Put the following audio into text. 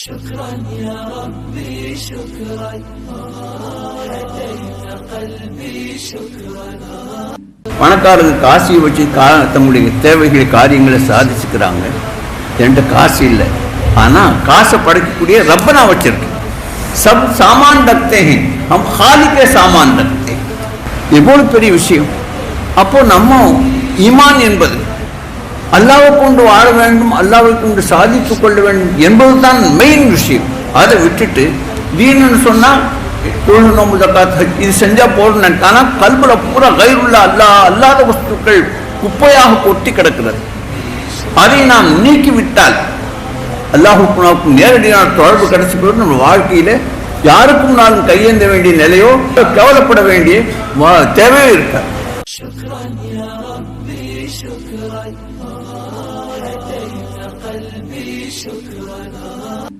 شكرا يا ربي شكرا. هديت قلبي شكرا. பணக்காரங்க காசியை வச்சு கா தங்களுடைய தேவைகளை காரியங்களை சாதிச்சுக்கிறாங்க. என்கிட்ட காசு இல்லை. ஆனால் காசை படைக்கக்கூடிய ரப்பனா வச்சிருக்கு. சப் சாமான் ரக்தே ஹம் ஹாலிக்க சாமான் ரக்தே எவ்வளோ பெரிய விஷயம். அப்போ நம்ம இமான் என்பது அல்லாவை கொண்டு வாழ வேண்டும் அல்லாவை கொண்டு சாதித்து கொள்ள வேண்டும் என்பதுதான் மெயின் விஷயம். அதை விட்டுட்டு தீனுன்னு சொன்னால் தொழில் நோம்பு இது செஞ்சால் போதும் ஆனால் கல்வில பூரா கயிறுள்ள அல்லா அல்லாத வஸ்துக்கள் குப்பையாக கொட்டி கிடக்கிறது. அதை நாம் நீக்கிவிட்டால் அல்லாஹுக்கு நேரடியான தொடர்பு கிடைச்சி போது நம்ம வாழ்க்கையில் யாருக்கும் நான் கையேந்த வேண்டிய நிலையோ கவலைப்பட வேண்டிய தேவையே தேவையோ இருக்காது. شكرا يا ربي شكرا. هديت قلبي شكرا.